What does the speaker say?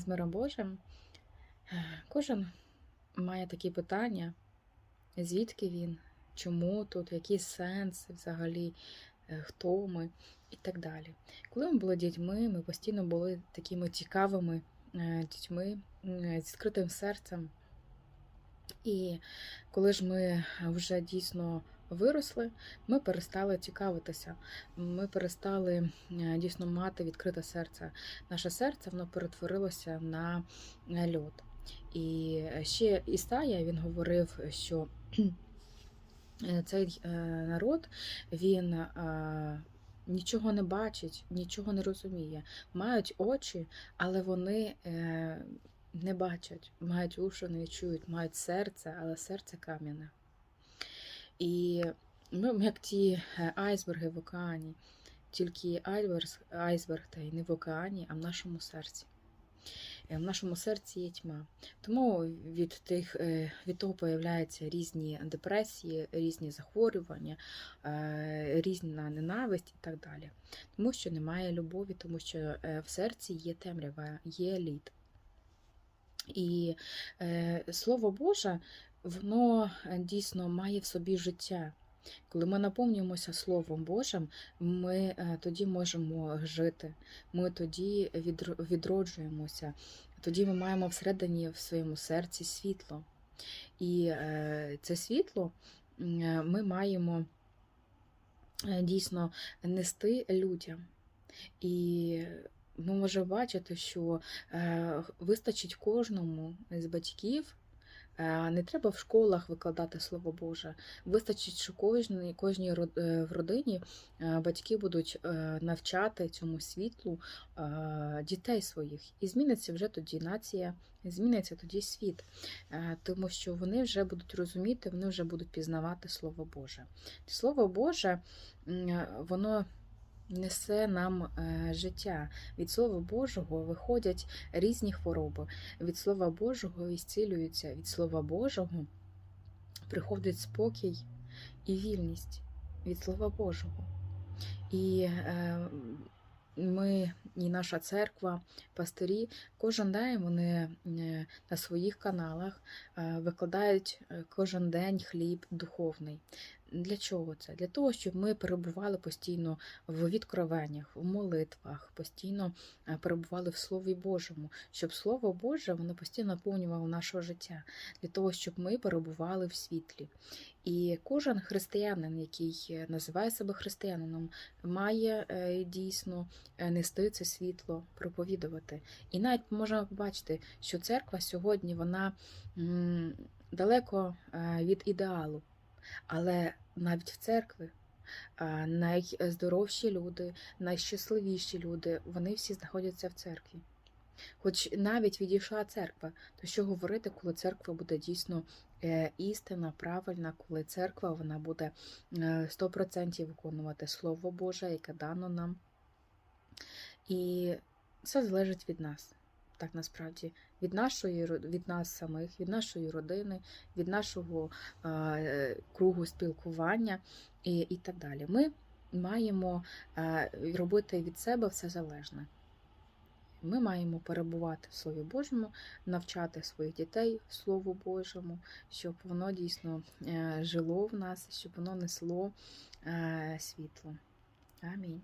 з миром Божим. Кожен має такі питання, звідки він, чому тут, який сенс взагалі, е, хто ми і так далі. Коли ми були дітьми, ми постійно були такими цікавими е, дітьми з відкритим серцем. І коли ж ми вже дійсно виросли, ми перестали цікавитися, ми перестали е, дійсно мати відкрите серце. Наше серце воно перетворилося на е, льод. І ще Ісая він говорив, що е, цей е, народ він е, нічого не бачить, нічого не розуміє. Мають очі, але вони е, не бачать, мають уші, не чують, мають серце, але серце кам'яне. І ми як ті е, айсберги в океані, тільки айсберг, айсберг та й не в океані, а в нашому серці. Е, В нашому серці є тьма. Тому від тих е, від того появляються різні депресії, різні захворювання, різна ненависть і так далі. Тому що немає любові, тому що в серці є темрява, є лід. І Слово Боже, воно е, дійсно має в собі життя. Коли ми наповнюємося Словом Божим, ми е, тоді можемо жити, ми тоді відроджуємося, тоді ми маємо всередині в своєму серці світло. І е, це світло ми маємо дійсно нести людям. І ми можемо бачити, що вистачить кожному з батьків. Е, Не треба в школах викладати слово Боже. Вистачить, що кожній, кожній е, в родині е, батьки будуть навчати цьому світлу дітей своїх. І зміниться вже тоді нація, зміниться тоді світ, тому що вони вже будуть розуміти, вони вже будуть пізнавати Слово Боже. Слово Боже, воно несе нам е, життя. Від Слова Божого виходять різні хвороби. Від Слова Божого ісцілюються, від Слова Божого приходить спокій і вільність від Слова Божого. І е, ми, і наша церква, пастирі, кожен день вони е, на своїх каналах викладають кожен день хліб духовний. Для чого це? Для того, щоб ми перебували постійно в відкровеннях, в молитвах, постійно е, перебували в Слові Божому, щоб Слово Боже воно постійно наповнювало наше життя, для того, щоб ми перебували в світлі. І кожен християнин, який е, називає себе християнином, має е, дійсно нести це світло, проповідувати. І навіть можна побачити, що церква сьогодні вона далеко від ідеалу. Але навіть в церкві найздоровші люди, найщасливіші люди, вони всі знаходяться в церкві. Хоч навіть відійшла церква, то що говорити, коли церква буде дійсно е, істина, правильна, коли церква вона буде е, 100% виконувати Слово Боже, яке дано нам. І все залежить від нас. Так насправді від нашої від нас самих, від нашої родини, від нашого е, кругу спілкування і, і так далі. Ми маємо е, робити від себе все залежне. Ми маємо перебувати в Слові Божому, навчати своїх дітей Слову Божому, щоб воно дійсно е, жило в нас, щоб воно несло е, світло. Амінь.